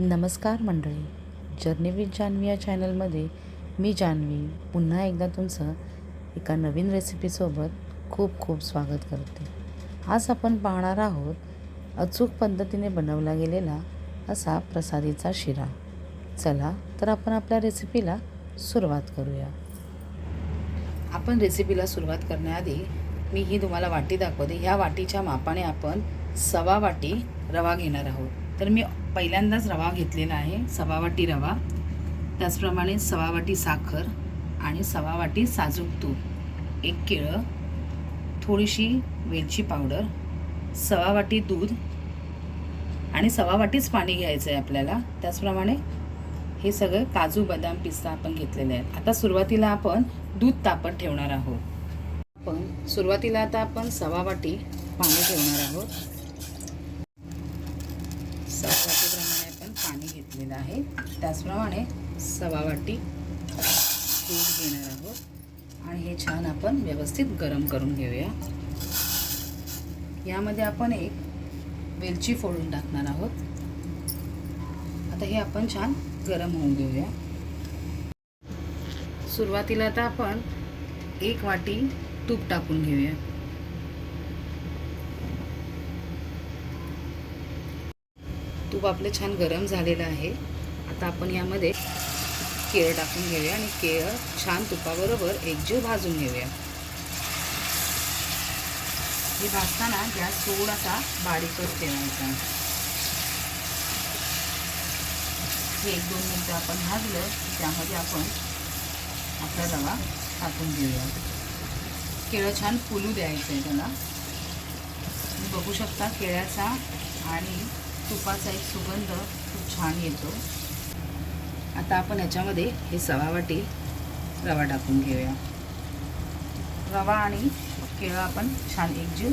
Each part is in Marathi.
नमस्कार मंडळी. जर्नी विथ जान्हवी या चॅनलमध्ये मी जान्हवी पुन्हा एकदा तुमचं एका नवीन रेसिपीसोबत खूप खूप स्वागत करते. आज आपण पाहणार आहोत अचूक पद्धतीने बनवला गेलेला असा प्रसादीचा शिरा. चला तर आपण आपल्या रेसिपीला सुरुवात करूया. आपण रेसिपीला सुरुवात करण्याआधी मी ही तुम्हाला वाटी दाखवते. ह्या वाटीच्या मापाने आपण सवा वाटी रवा घेणार आहोत. तर मी पहिल्यांदाच रवा घेतलेला आहे सवा वाटी रवा. त्याचप्रमाणे सवा वाटी साखर आणि सवा वाटी साजूक तूप. एक केळं थोडीशी वेलची पावडर सवा वाटी दूध आणि सवा वाटीच पाणी घ्यायचं आहे आपल्याला. त्याचप्रमाणे हे सगळं काजू बदाम पिस्ता आपण घेतलेले आहेत. आता सुरुवातीला आपण दूध तापत ठेवणार आहोत. आपण सुरुवातीला आता आपण सवा वाटी पाणी ठेवणार आहोत सवा वाटीप्रमाणे आपण पाणी घेतलेला आहे. त्याचप्रमाणे सवा वाटी दूध घेणार आहोत. आणि हे छान आपण व्यवस्थित गरम करून घेऊया. यामध्ये आपण एक वेलची फोडून टाकणार आहोत. आता हे आपण छान गरम होऊन घेऊया. सुरुवातीला आता आपण एक वाटी तूप टाकून घेऊया. तूप आपलं छान गरम झालेलं आहे. आता आपण यामध्ये केळं टाकून घेऊया आणि केळं छान तुपाबरोबर एकजीव भाजून घेऊया. हे भाजताना गॅस थोडासा बारीकच ठेवायचा. हे एक दोन मिनटं आपण भाजलं की त्यामध्ये आपण आपला रवा टाकून घेऊया. केळं छान फुलू द्यायचं आहे त्याला. तुम्ही बघू शकता केळ्याचा आणि तुपाचा एक सुगंध खूप छान येतो. आता आपण याच्यामध्ये हे सवा वाटी रवा टाकून घेऊया. रवा आणि केळं आपण छान एकजीव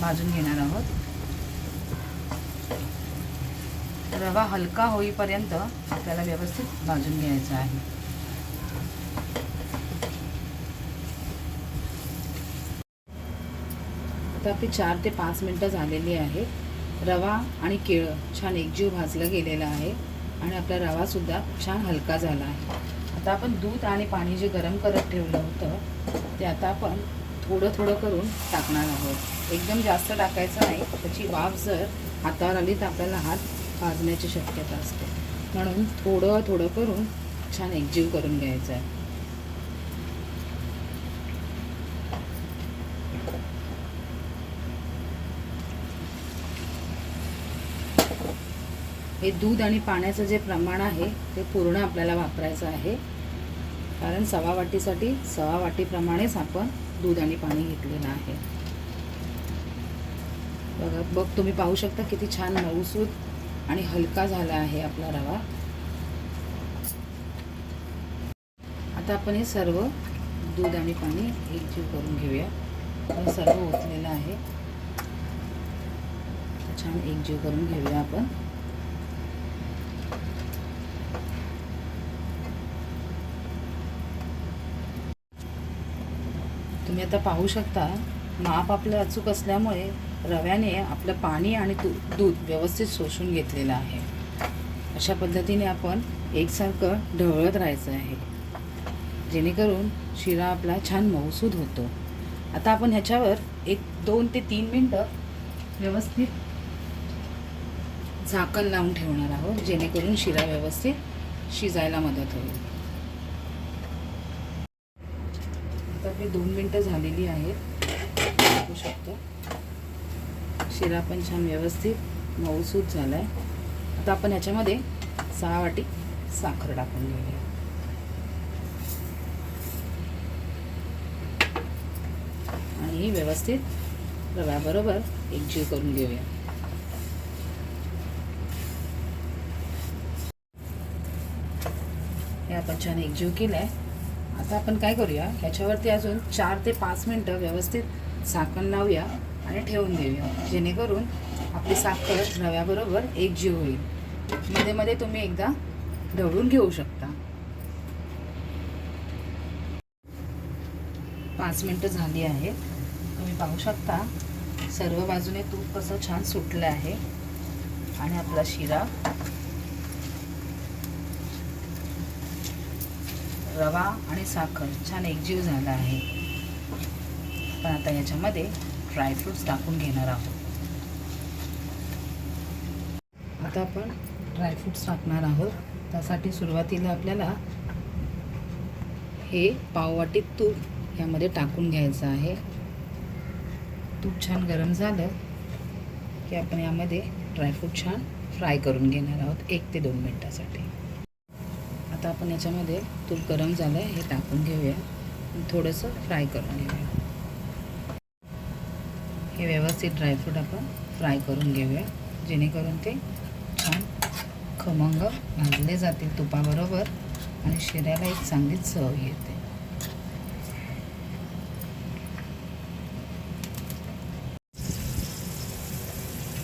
भाजून घेणार आहोत. रवा हलका होईपर्यंत आपल्याला व्यवस्थित भाजून घ्यायचा आहे. आता आपली चार ते पाच मिनटं झालेली आहे रवा आणि केळं छान एकजीव भाजलं गेलेलं आहे आणि आपला रवासुद्धा छान हलका झाला आहे. आता आपण दूध आणि पाणी जे गरम करत ठेवलं होतं ते आता आपण थोडं थोडं करून टाकणार आहोत. एकदम जास्त टाकायचं नाही त्याची वाफ जर हातावर आली तर आपल्याला हात भाजण्याची शक्यता असते. म्हणून थोडं थोडं करून छान एकजीव करून घ्यायचं आहे. हे दूध आणि पाण्याचं जे प्रमाण आहे ते पूर्ण आपल्याला वापरायचं आहे. कारण सवा वाटीसाठी सवा वाटीप्रमाणेच आपण दूध आणि पाणी घेतलेलं आहे. बघा बघ तुम्ही पाहू शकता किती छान मऊसूद आणि हलका झाला आहे आपला रवा. आता आपण हे सर्व दूध आणि पाणी एकजीव करून घेऊया. हे सर्व ओतलेलं आहे. छान एकजीव करून घेऊया आपण. तुम्ही आता पाहू शकता माप आपलं अचूक असल्यामुळे रव्याने आपलं पाणी आणि तू दूध व्यवस्थित शोषून घेतलेलं आहे. अशा पद्धतीने आपण एकसारखं ढवळत राहायचं आहे. जेणेकरून शिरा आपला छान मऊसूद होतो. आता आपण ह्याच्यावर एक दोन ते तीन मिनटं व्यवस्थित झाकण लावून ठेवणार आहोत जेणेकरून शिरा व्यवस्थित शिजायला मदत होईल. आता आपली दोन मिनटं झालेली आहेत. बघू शकतो. शिरा पण छान व्यवस्थित मऊसूद झाला आहे आता आपण ह्याच्यामध्ये सहा वाटी साखर टाकून घेऊया. आणि व्यवस्थित रव्याबरोबर एकजीव करून घेऊया. आपण छान एकजीव केला आहे आता आपण काय करूया? ह्याच्यावरती अजून चार ते पाच मिनटं व्यवस्थित साखर लावूया आणि ठेवून देऊया. जेणेकरून आपली साखर रव्याबरोबर एकजीव होईल. मध्ये मध्ये तुम्ही एकदा ढवळून घेऊ शकता. पाच मिनटं झाली आहेत. तुम्ही पाहू शकता सर्व बाजूने तूप कसं छान सुटलं आहे. आणि आपला शिरा रवा आणि साखर छान एकजीव झाला आहे. पण आता याच्यामध्ये ड्रायफ्रूट्स टाकून घेणार आहोत. आता आपण ड्रायफ्रूट्स टाकणार आहोत. त्यासाठी सुरुवातीला आपल्याला हे पाववाटीत तूप यामध्ये टाकून घ्यायचं आहे. तूप छान गरम झालं की आपण यामध्ये ड्रायफ्रूट छान फ्राय करून घेणार आहोत एक ते दोन मिनटासाठी. आता आपण याच्यामध्ये तूप गरम झालं आहे हे टाकून घेऊया. थोडंसं फ्राय करून घेऊया. हे व्यवस्थित ड्रायफ्रूट आपण फ्राय करून घेऊया. जेणेकरून ते छान खमंग भाजले जातील तुपाबरोबर आणि शिऱ्याला एक चांगली चव येते.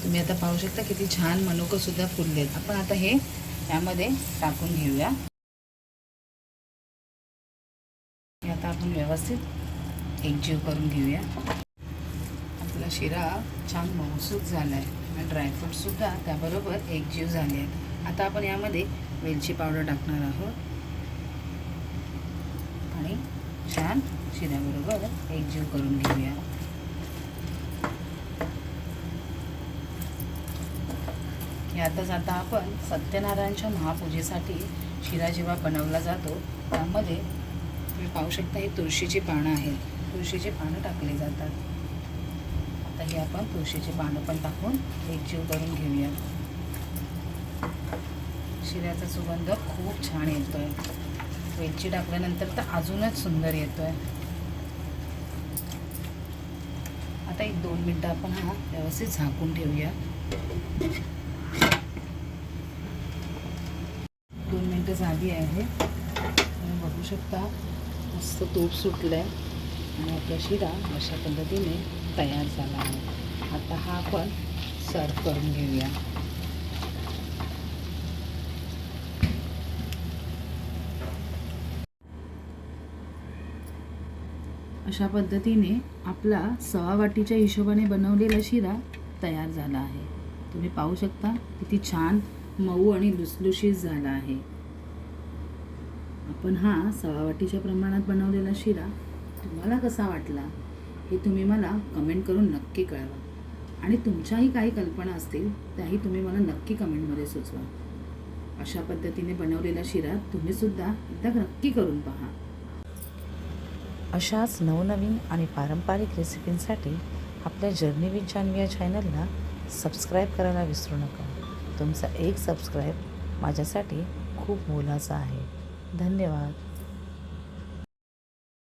तुम्ही आता पाहू शकता किती छान मनुकंसुद्धा फुललेत. आपण आता हे यामध्ये टाकून घेऊया. आता आपण व्यवस्थित एकजीव करून घेऊया. आपला शिरा छान मऊसूक झाला आहे आणि ड्रायफ्रूटसुद्धा त्याबरोबर एकजीव झाले आहेत. आता आपण यामध्ये वेलची पावडर टाकणार आहोत. आणि छान शिऱ्याबरोबर एकजीव करून घेऊया. यातच आता आपण सत्यनारायणच्या महापूजेसाठी शिरा जेव्हा बनवला जातो त्यामध्ये तुम्ही पाहू शकता ही तुळशीची पानं आहेत. तुळशीची पानं टाकली जातात. आता हे आपण तुळशीची पानं पण टाकून एकजीव करून घेऊया. शिऱ्याचा सुगंध खूप छान येतोय. वेलची टाकल्यानंतर तर अजूनच सुंदर येतोय. आता एक दोन मिनटं आपण हा व्यवस्थित झाकून ठेवूया. दोन मिनटं झाली आहे. तुम्ही बघू शकता. मस्त तूप सुटलं आहे आणि आपला शिरा अशा पद्धतीने तयार झाला आहे. आता हा आपण सर्व करून घेऊया. अशा पद्धतीने आपला सवा वाटीच्या हिशोबाने बनवलेला शिरा तयार झाला आहे. तुम्ही पाहू शकता किती छान मऊ आणि लुसलुशीत झाला आहे. आपण हा सवा वाटीच्या प्रमाणात बनवलेला शिरा तुम्हाला कसा वाटला हे तुम्ही मला कमेंट करून नक्की कळवा. आणि तुमच्याही काही कल्पना असतील त्याही तुम्ही मला नक्की कमेंटमध्ये सुचवा. अशा पद्धतीने बनवलेला शिरा तुम्हीसुद्धा एकदा नक्की करून पहा. अशाच नवनवीन आणि पारंपरिक रेसिपींसाठी आपल्या जर्नी विथ जान्हवी या चॅनलला सबस्क्राईब करायला विसरू नका. तुमचा एक सबस्क्राईब माझ्यासाठी खूप मोलाचा आहे. धन्यवाद.